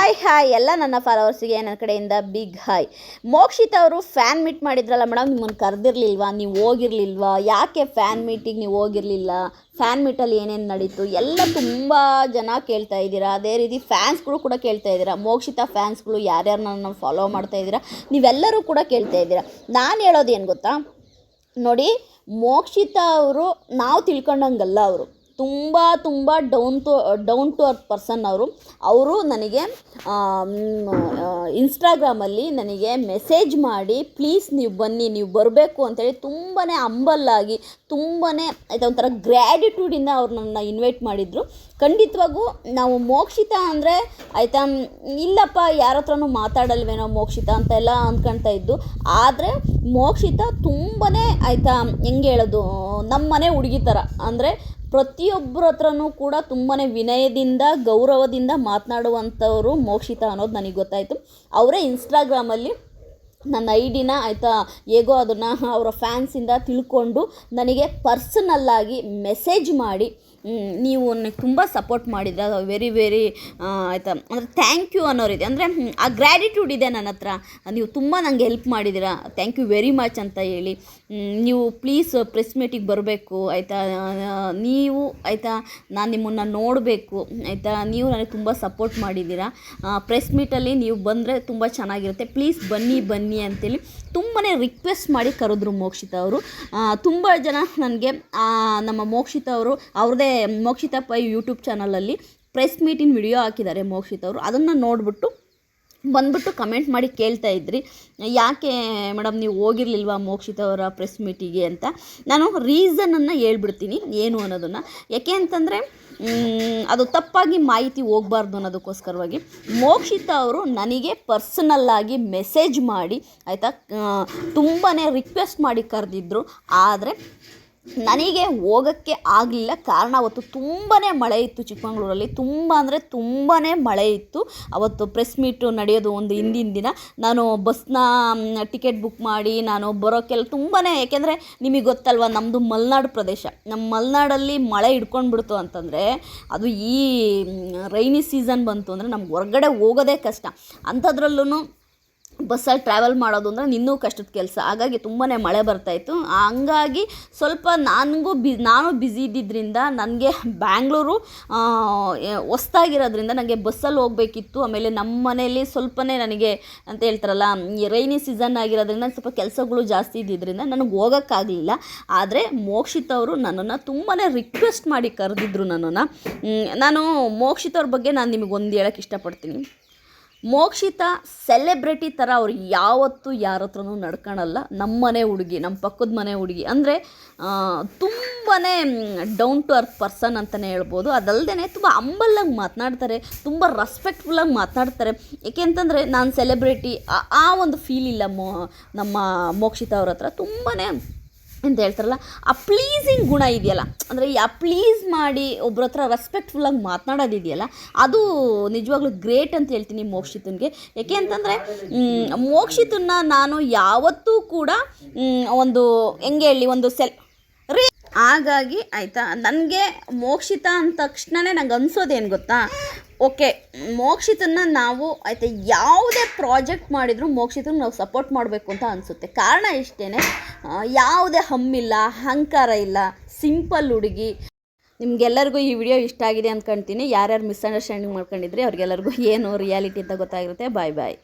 Hi hi ಎಲ್ಲ ನನ್ನ ಫಾಲೋವರ್ಸಿಗೆ ನನ್ನ ಕಡೆಯಿಂದ ಬಿಗ್ ಹಾಯ್ ಮೋಕ್ಷಿತ್ ಅವರು ಫ್ಯಾನ್ ಮೀಟ್ ಮಾಡಿದ್ರಲ್ಲ ಮೇಡಮ್ ನಿಮ್ಮನ್ನು ಕರೆದಿರ್ಲಿಲ್ವಾ? ನೀವು ಹೋಗಿರ್ಲಿಲ್ವಾ? ಯಾಕೆ ಫ್ಯಾನ್ ಮೀಟಿಗೆ ನೀವು ಹೋಗಿರಲಿಲ್ಲ? ಫ್ಯಾನ್ ಮೀಟಲ್ಲಿ ಏನೇನು ನಡೀತು? ಎಲ್ಲ ತುಂಬ ಜನ ಕೇಳ್ತಾ ಇದ್ದೀರಾ. ಅದೇ ರೀತಿ ಫ್ಯಾನ್ಸ್ಗಳು ಕೂಡ ಕೇಳ್ತಾ ಇದ್ದೀರಾ. ಮೋಕ್ಷಿತ ಫ್ಯಾನ್ಸ್ಗಳು ಯಾರ್ಯಾರು ನನ್ನ ಫಾಲೋ ಮಾಡ್ತಾ ಇದ್ದೀರಾ? ನೀವೆಲ್ಲರೂ ಕೂಡ ಕೇಳ್ತಾ ಇದ್ದೀರಾ. ನಾನು ಹೇಳೋದು ಏನು ಗೊತ್ತಾ? ನೋಡಿ, ಮೋಕ್ಷಿತ ಅವರು ನಾವು ತಿಳ್ಕೊಂಡಂಗಲ್ಲ ಅವರು. ತುಂಬ ತುಂಬ down to down to earth person ಅವರು. ಅವರು ನನಗೆ ಇನ್ಸ್ಟಾಗ್ರಾಮಲ್ಲಿ ನನಗೆ ಮೆಸೇಜ್ ಮಾಡಿ ಪ್ಲೀಸ್ ನೀವು ಬನ್ನಿ, ನೀವು ಬರಬೇಕು ಅಂತೇಳಿ ತುಂಬಾ ಅಂಬಲ್ಲಾಗಿ ತುಂಬಾ ಆಯ್ತಾ ಒಂಥರ ಗ್ರ್ಯಾಟಿಟ್ಯೂಡಿಂದ ಅವ್ರು ನನ್ನ ಇನ್ವೈಟ್ ಮಾಡಿದರು. ಖಂಡಿತವಾಗೂ ನಾವು ಮೋಕ್ಷಿತ ಅಂದರೆ ಆಯಿತಾ ಇಲ್ಲಪ್ಪ, ಯಾರ ಹತ್ರನೂ ಮಾತಾಡಲ್ವೇನೋ ಮೋಕ್ಷಿತ ಅಂತೆಲ್ಲ ಅಂದ್ಕೊಳ್ತಾ ಇದ್ದು. ಆದರೆ ಮೋಕ್ಷಿತ ತುಂಬಾ ಆಯಿತಾ, ಹೆಂಗೆ ಹೇಳೋದು, ನಮ್ಮನೆ ಹುಡುಗಿ ಥರ ಅಂದರೆ ಪ್ರತಿಯೊಬ್ಬರ ಹತ್ರನೂ ಕೂಡ ತುಂಬಾ ವಿನಯದಿಂದ, ಗೌರವದಿಂದ ಮಾತನಾಡುವಂಥವರು ಮೋಕ್ಷಿತ ಅನ್ನೋದು ನನಗೆ ಗೊತ್ತಾಯಿತು. ಅವರೇ ಇನ್ಸ್ಟಾಗ್ರಾಮಲ್ಲಿ ನನ್ನ ಐ ಡಿನ ಆಯಿತಾ, ಹೇಗೋ ಅದನ್ನು ಅವರ ಫ್ಯಾನ್ಸಿಂದ ತಿಳ್ಕೊಂಡು ನನಗೆ ಪರ್ಸನಲ್ಲಾಗಿ ಮೆಸೇಜ್ ಮಾಡಿ ನೀವು ನನಗೆ ತುಂಬ ಸಪೋರ್ಟ್ ಮಾಡಿದ್ರೆ ವೆರಿ ವೆರಿ ಆಯಿತಾ? ಅಂದರೆ ಥ್ಯಾಂಕ್ ಯು ಅನ್ನೋರಿದೆ. ಅಂದರೆ ಆ ಗ್ರ್ಯಾಟಿಟ್ಯೂಡ್ ಇದೆ ನನ್ನ ಹತ್ರ. ನೀವು ತುಂಬ ನನಗೆ ಹೆಲ್ಪ್ ಮಾಡಿದ್ದೀರಾ ಥ್ಯಾಂಕ್ ಯು ವೆರಿ ಮಚ್ ಅಂತ ಹೇಳಿ. ನೀವು ಪ್ಲೀಸ್ ಪ್ರೆಸ್ ಮೀಟಿಗೆ ಬರಬೇಕು, ಆಯಿತಾ? ನೀವು, ಆಯಿತಾ? ನಾನು ನಿಮ್ಮನ್ನು ನೋಡಬೇಕು, ಆಯಿತಾ? ನೀವು ನನಗೆ ತುಂಬ ಸಪೋರ್ಟ್ ಮಾಡಿದ್ದೀರಾ ಪ್ರೆಸ್ ಮೀಟಲ್ಲಿ ನೀವು ಬಂದರೆ ತುಂಬ ಚೆನ್ನಾಗಿರುತ್ತೆ. ಪ್ಲೀಸ್ ಬನ್ನಿ ಬನ್ನಿ ಅಂತೇಳಿ ತುಂಬಾ ರಿಕ್ವೆಸ್ಟ್ ಮಾಡಿ ಕರೆದ್ರು ಮೋಕ್ಷಿತ ಅವರು. ತುಂಬ ಜನ ನನಗೆ ನಮ್ಮ ಮೋಕ್ಷಿತ ಅವರು ಅವ್ರದ್ದೇ ಮೋಕ್ಷಿತ ಪೈ ಯೂಟ್ಯೂಬ್ ಚಾನಲಲ್ಲಿ ಪ್ರೆಸ್ ಮೀಟಿನ ವಿಡಿಯೋ ಹಾಕಿದ್ದಾರೆ ಮೋಕ್ಷಿತ ಅವರು. ಅದನ್ನು ನೋಡಿಬಿಟ್ಟು ಬಂದ್ಬಿಟ್ಟು ಕಮೆಂಟ್ ಮಾಡಿ ಕೇಳ್ತಾ ಇದ್ರಿ. ಯಾಕೆ ಮೇಡಮ್ ನೀವು ಹೋಗಿರ್ಲಿಲ್ವಾ ಮೋಕ್ಷಿತ ಅವರ ಪ್ರೆಸ್ ಮೀಟಿಗೆ ಅಂತ? ನಾನು ರೀಸನನ್ನು ಹೇಳ್ಬಿಡ್ತೀನಿ. ಏನು ಅನ್ನೋದನ್ನು? ಯಾಕೆ ಅಂತಂದರೆ ಅದು ತಪ್ಪಾಗಿ ಮಾಹಿತಿ ಹೋಗಬಾರ್ದು ಅನ್ನೋದಕ್ಕೋಸ್ಕರವಾಗಿ ಮೋಕ್ಷಿತ ಅವರು ನನಗೆ ಪರ್ಸನಲ್ಲಾಗಿ ಮೆಸೇಜ್ ಮಾಡಿ, ಆಯಿತಾ ತುಂಬಾ ರಿಕ್ವೆಸ್ಟ್ ಮಾಡಿ ಕರೆದಿದ್ರು. ಆದರೆ ನನಗೆ ಹೋಗೋಕ್ಕೆ ಆಗಲಿಲ್ಲ. ಕಾರಣ ಅವತ್ತು ತುಂಬಾ ಮಳೆ ಇತ್ತು ಚಿಕ್ಕಮಗಳೂರಲ್ಲಿ. ತುಂಬ ಅಂದರೆ ತುಂಬಾ ಮಳೆ ಇತ್ತು. ಅವತ್ತು ಪ್ರೆಸ್ ಮೀಟು ನಡೆಯೋದು ಒಂದು ಹಿಂದಿನ ದಿನ. ನಾನು ಬಸ್ನ ಟಿಕೆಟ್ ಬುಕ್ ಮಾಡಿ, ನಾನು ಬರೋಕ್ಕೆಲ್ಲ ತುಂಬಾ ಯಾಕೆಂದರೆ ನಿಮಗೆ ಗೊತ್ತಲ್ವ ನಮ್ಮದು ಮಲೆನಾಡು ಪ್ರದೇಶ. ನಮ್ಮ ಮಲೆನಾಡಲ್ಲಿ ಮಳೆ ಹಿಡ್ಕೊಂಡ್ಬಿಡ್ತು ಅಂತಂದರೆ, ಅದು ಈ ರೈನಿ ಸೀಸನ್ ಬಂತು ಅಂದರೆ ನಮ್ಗೆ ಹೊರಗಡೆ ಹೋಗೋದೇ ಕಷ್ಟ. ಅಂಥದ್ರಲ್ಲೂ ಬಸ್ಸಲ್ಲಿ ಟ್ರಾವೆಲ್ ಮಾಡೋದು ಅಂದರೆ ಇನ್ನೂ ಕಷ್ಟದ ಕೆಲಸ. ಹಾಗಾಗಿ ತುಂಬಾ ಮಳೆ ಬರ್ತಾಯಿತ್ತು ಹಂಗಾಗಿ ಸ್ವಲ್ಪ ನನಗೂ ಬಿ, ನಾನು ಬ್ಯುಸಿ ಇದ್ದಿದ್ದರಿಂದ ನನಗೆ ಬ್ಯಾಂಗ್ಳೂರು ಹೊಸ್ದಾಗಿರೋದ್ರಿಂದ ನನಗೆ ಬಸ್ಸಲ್ಲಿ ಹೋಗಬೇಕಿತ್ತು. ಆಮೇಲೆ ನಮ್ಮ ಮನೆಯಲ್ಲಿ ಸ್ವಲ್ಪನೇ ನನಗೆ ಅಂತ ಹೇಳ್ತಾರಲ್ಲ ರೈನಿ ಸೀಸನ್ ಆಗಿರೋದ್ರಿಂದ ಸ್ವಲ್ಪ ಕೆಲಸಗಳು ಜಾಸ್ತಿ ಇದ್ದಿದ್ದರಿಂದ ನನಗೆ ಹೋಗೋಕ್ಕಾಗಲಿಲ್ಲ. ಆದರೆ ಮೋಕ್ಷಿತ್ ಅವರು ನನ್ನನ್ನು ತುಂಬಾ ರಿಕ್ವೆಸ್ಟ್ ಮಾಡಿ ಕರೆದಿದ್ರು ನನ್ನನ್ನು. ನಾನು ಮೋಕ್ಷಿತ್ ಅವ್ರ ಬಗ್ಗೆ ನಾನು ನಿಮಗೆ ಒಂದು ಹೇಳೋಕ್ಕೆ ಇಷ್ಟಪಡ್ತೀನಿ. ಮೋಕ್ಷಿತ ಸೆಲೆಬ್ರಿಟಿ ಥರ ಅವ್ರು ಯಾವತ್ತೂ ಯಾರ ಹತ್ರನೂ ನಡ್ಕೊಳಲ್ಲ. ನಮ್ಮ ಮನೆ ಹುಡುಗಿ ನಮ್ಮ ಪಕ್ಕದ ಮನೆ ಹುಡುಗಿ. ಅಂದರೆ ತುಂಬಾ ಡೌನ್ ಟು ಅರ್ತ್ ಪರ್ಸನ್ ಅಂತಲೇ ಹೇಳ್ಬೋದು. ಅದಲ್ಲದೆ ತುಂಬ ಅಂಬಲ್ಲಾಗಿ ಮಾತನಾಡ್ತಾರೆ, ತುಂಬ ರೆಸ್ಪೆಕ್ಟ್ಫುಲ್ಲಾಗಿ ಮಾತನಾಡ್ತಾರೆ. ಏಕೆ ಅಂತಂದರೆ, ನಾನು ಸೆಲೆಬ್ರಿಟಿ ಆ ಒಂದು ಫೀಲ್ ಇಲ್ಲ ಮೋ, ನಮ್ಮ ಮೋಕ್ಷಿತ ಅವ್ರ ಹತ್ರ. ತುಂಬಾ ಅಂತ ಹೇಳ್ತಾರಲ್ಲ, ಆ ಪ್ಲೀಸಿಂಗ್ ಗುಣ ಇದೆಯಲ್ಲ, ಅಂದರೆ ಆ ಪ್ಲೀಸ್ ಮಾಡಿ ಒಬ್ಬರ ಹತ್ರ ರೆಸ್ಪೆಕ್ಟ್ಫುಲ್ಲಾಗಿ ಮಾತನಾಡೋದಿದೆಯಲ್ಲ, ಅದು ನಿಜವಾಗ್ಲೂ ಗ್ರೇಟ್ ಅಂತ ಹೇಳ್ತೀನಿ ಮೋಕ್ಷಿತನಿಗೆ. ಯಾಕೆ ಅಂತಂದರೆ ಮೋಕ್ಷಿತನ್ನ ನಾನು ಯಾವತ್ತೂ ಕೂಡ ಒಂದು, ಹೆಂಗೆ ಹೇಳಿ, ಒಂದು ಸೆಲ್ ಹಾಗಾಗಿ ಆಯಿತಾ, ನನಗೆ ಮೋಕ್ಷಿತ ಅಂದ ತಕ್ಷಣವೇ ನಂಗೆ ಅನ್ಸೋದೇನು ಗೊತ್ತಾ? ಓಕೆ ಮೋಕ್ಷಿತನ ನಾವು ಆಯಿತಾ ಯಾವುದೇ ಪ್ರಾಜೆಕ್ಟ್ ಮಾಡಿದರೂ ಮೋಕ್ಷಿತನ ನಾವು ಸಪೋರ್ಟ್ ಮಾಡಬೇಕು ಅಂತ ಅನಿಸುತ್ತೆ. ಕಾರಣ ಇಷ್ಟೇ ಯಾವುದೇ ಹಮ್ಮಿಲ್ಲ, ಅಹಂಕಾರ ಇಲ್ಲ, ಸಿಂಪಲ್ ಹುಡುಗಿ. ನಿಮ್ಗೆಲ್ಲರಿಗೂ ಈ ವಿಡಿಯೋ ಇಷ್ಟ ಆಗಿದೆ ಅಂದ್ಕೊಳ್ತೀನಿ ಯಾರ್ಯಾರು ಮಿಸ್ಅಂಡರ್ಸ್ಟ್ಯಾಂಡಿಂಗ್ ಮಾಡ್ಕೊಂಡಿದ್ರಿ ಅವ್ರಿಗೆಲ್ಲರಿಗೂ ಏನು ರಿಯಾಲಿಟಿ ಅಂತ ಗೊತ್ತಾಗಿರುತ್ತೆ. ಬಾಯ್ ಬಾಯ್.